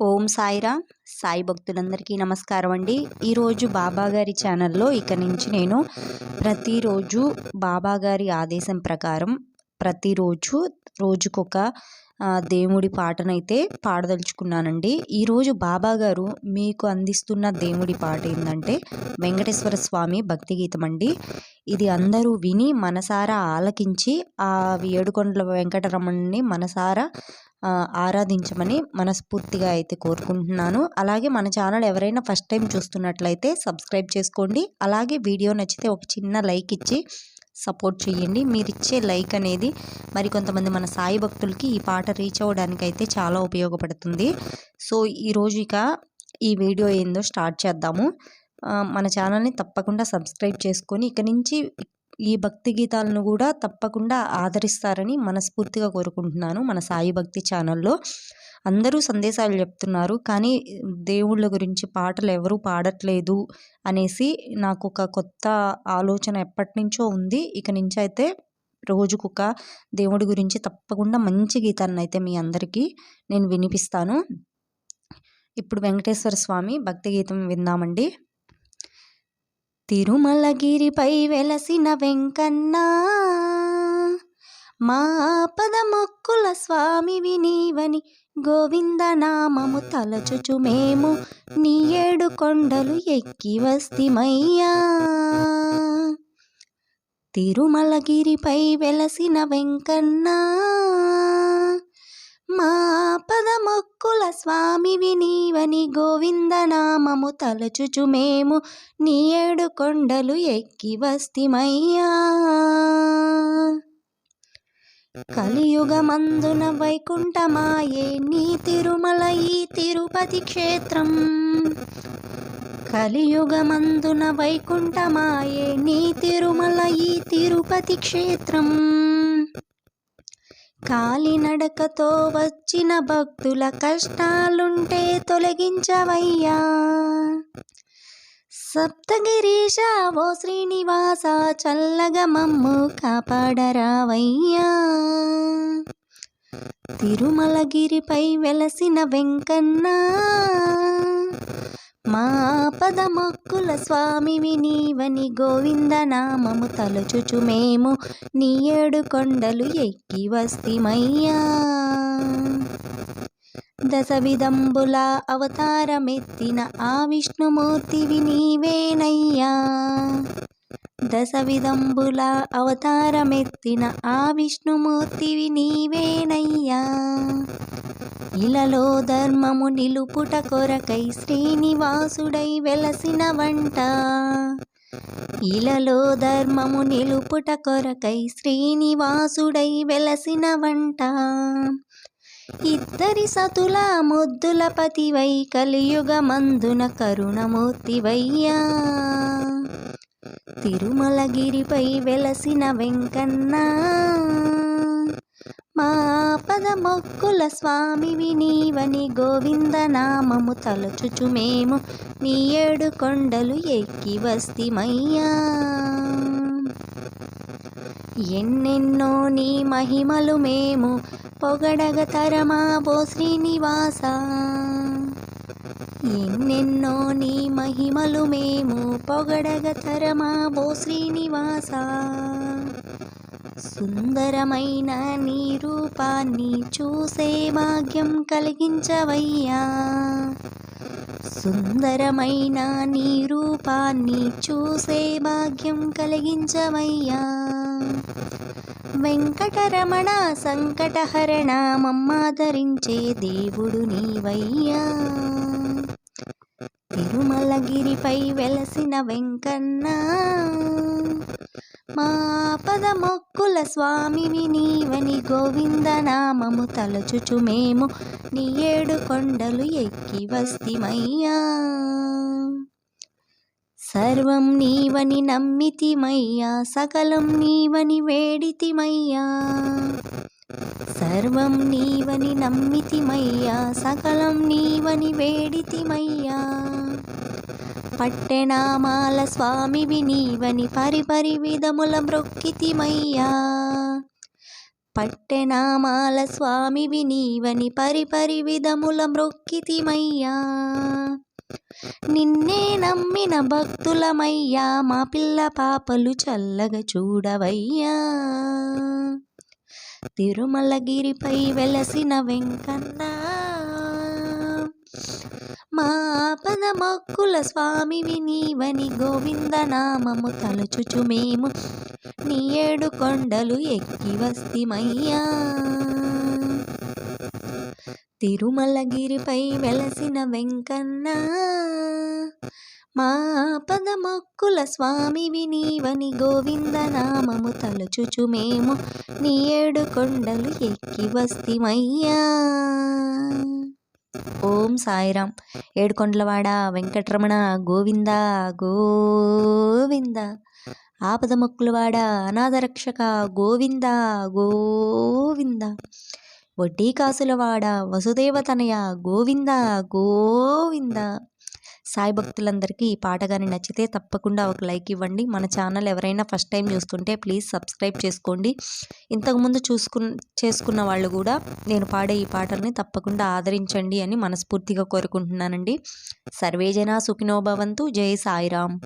ఓం సాయిరామ్. సాయి భక్తులందరికీ నమస్కారం అండి. ఈరోజు బాబా గారి ఛానల్లో ఇక నుంచి నేను ప్రతిరోజు బాబా గారి ఆదేశం ప్రకారం ప్రతిరోజు రోజుకొక దేవుడి పాటనైతే పాడదలుచుకున్నానండి. ఈరోజు బాబా గారు మీకు అందిస్తున్న దేవుడి పాట ఏంటంటే వెంకటేశ్వర స్వామి భక్తి గీతం అండి ఇది అందరూ విని మనసారా ఆలకించి ఆ ఏడుకొండల వెంకటరమణని మనసారా ఆరాధించమని మనస్ఫూర్తిగా అయితే కోరుకుంటున్నాను. అలాగే మన ఛానల్ ఎవరైనా ఫస్ట్ టైం చూస్తున్నట్లయితే సబ్స్క్రైబ్ చేసుకోండి. అలాగే వీడియో నచ్చితే ఒక చిన్న లైక్ ఇచ్చి సపోర్ట్ చేయండి మీరు ఇచ్చే లైక్ అనేది మరి కొంతమంది మన సాయి భక్తులకి ఈ పాట రీచ్ అవ్వడానికి అయితే చాలా ఉపయోగపడుతుంది. సో ఈరోజు ఇక ఈ వీడియో ఏందో స్టార్ట్ చేద్దాము. మన ఛానల్ని తప్పకుండా సబ్స్క్రైబ్ చేసుకొని ఇక నుంచి ఈ భక్తి గీతాలను కూడా తప్పకుండా ఆదరిస్తారని మనస్ఫూర్తిగా కోరుకుంటున్నాను మన సాయి భక్తి ఛానల్లో. అందరూ సందేశాలు చెప్తున్నారు. కానీ దేవుళ్ళ గురించి పాటలు ఎవరూ పాడట్లేదు అనేసి నాకు ఒక కొత్త ఆలోచన ఎప్పటి నుంచో ఉంది. ఇక నుంచి అయితే రోజుకొక దేవుడి గురించి తప్పకుండా మంచి గీతాన్ని అయితే మీ అందరికీ నేను వినిపిస్తాను. ఇప్పుడు వెంకటేశ్వర స్వామి భక్తి గీతం విందామండి. తిరుమలగిరిపై వెలసిన వెంకన్న మా ఆపద మొక్కుల స్వామివి నీవని గోవింద నామము తలచుచు మేము నీ ఏడు కొండలు ఎక్కి వస్తిమయ్యా. తిరుమలగిరిపై వెలసిన వెంకన్న మా పద మొక్కుల స్వామివి నీవని గోవింద నామము తలచుచు మేము నీ ఏడు కొండలు ఎక్కి వస్తిమయ్యా. కలియుగమందున వైకుంఠమాయే నీ తిరుమల ఈ తిరుపతి క్షేత్రం. కలియుగమందున వైకుంఠమాయే నీ తిరుమల ఈ తిరుపతి క్షేత్రం. కాలినడకతో వచ్చిన భక్తుల కష్టాలుంటే తొలగించవయ్యా. సప్తగిరీశ ఓ శ్రీనివాస చల్లగా మమ్ము కాపాడరావయ్యా. తిరుమలగిరిపై వెలసిన వెంకన్న మా పద మొక్కుల స్వామివి నీవని గోవింద నామము తలచుచు మేము నీ ఏడు కొండలు ఎక్కి వస్తిమయ్యా. దశ విధంబుల అవతారమెత్తిన ఆ విష్ణుమూర్తివి నీవేనయ్యా దశ విధంబుల అవతారమెత్తిన ఆ విష్ణుమూర్తివి నీవేనయ్యా ఇలలో ధర్మము నిలుపుట కొరకై శ్రీనివాసుడై వెలసిన వంట. ఇలలో ధర్మము నిలుపుట కొరకై శ్రీనివాసుడై వెలసిన వంట. ఇద్దరి సతుల ముద్దుల పతివై కలియుగమందున కరుణమూర్తివయ్యా. తిరుమలగిరిపై వెలసిన వెంకన్న. మా పద మొక్కుల స్వామి వినీవని గోవింద నామము తలచుచు మేము నీ ఏడు కొండలు ఎక్కి వస్తిమయ్యా. ఎన్నెన్నో నీ మహిమలు మేము పొగడగ తరమా ఓ శ్రీనివాస ఎన్నెన్నో నీ మహిమలు మేము పొగడగ తరమా ఓ శ్రీనివాస సుందరమైన నీ రూపాన్ని చూసే భాగ్యం కలిగించవయ్యా. సుందరమైన నీ రూపాన్ని చూసే భాగ్యం కలిగించవయ్యా. వెంకటరమణ సంకటహరణ మమ్మాదరించే దేవుడు నీవయ్యా. తిరుమలగిరిపై వెలసిన వెంకన్న మా పద మొక్కుల స్వామివి నీవని గోవింద నామము తలచుచు మేము నీ ఏడు కొండలు ఎక్కి వస్తిమయ్యా. సర్వం నీవని నమ్మితిమయ్యా సకలం నీవని వేడితిమయ్యా. సర్వం నీవని నమ్మితిమయ్యా సకలం నీవని వేడితిమయ్యా. పట్టెనామాల స్వామివి నీవని పరిపరి విధముల మ్రొక్కితిమయ్యా పట్టెనామాల స్వామివి నీవని పరిపరి విధముల మ్రొక్కితిమయ్యా నిన్నే నమ్మిన భక్తులమయ్యా మా పిల్ల పాపలు చల్లగా చూడవయ్యా. తిరుమలగిరిపై వెలసిన వెంకన్న మా ఆపద మొక్కుల స్వామివి నీవని గోవింద నామము తలుచుచు మేము నీ ఏడు కొండలు ఎక్కి వస్తిమయ్యా. తిరుమలగిరిపై వెలసిన వెంకన్న. మా పద మొక్కుల స్వామి వినీవని గోవింద నామము తలుచుచు మేము నీ ఏడు కొండలు ఎక్కి వస్తిమయ్యా. ఓం సాయిరాం. ఏడుకొండలవాడ వెంకటరమణ గోవింద గోవింద. ఆపద మొక్కులవాడ అనాథరక్షక గోవింద గోవింద. వడ్డీ కాసులవాడ వసుదేవతనయ గోవింద గోవింద. సాయి భక్తులందరికీ ఈ పాట కానీ నచ్చితే తప్పకుండా ఒక లైక్ ఇవ్వండి. మన ఛానల్ ఎవరైనా ఫస్ట్ టైం చూస్తుంటే ప్లీజ్ సబ్స్క్రైబ్ చేసుకోండి. ఇంతకుముందు చూసుకు చేసుకున్న వాళ్ళు కూడా నేను పాడే ఈ పాటల్ని తప్పకుండా ఆదరించండి అని మనస్ఫూర్తిగా కోరుకుంటున్నానండి. సర్వేజన సుఖినోభవంతు జై సాయిరామ్.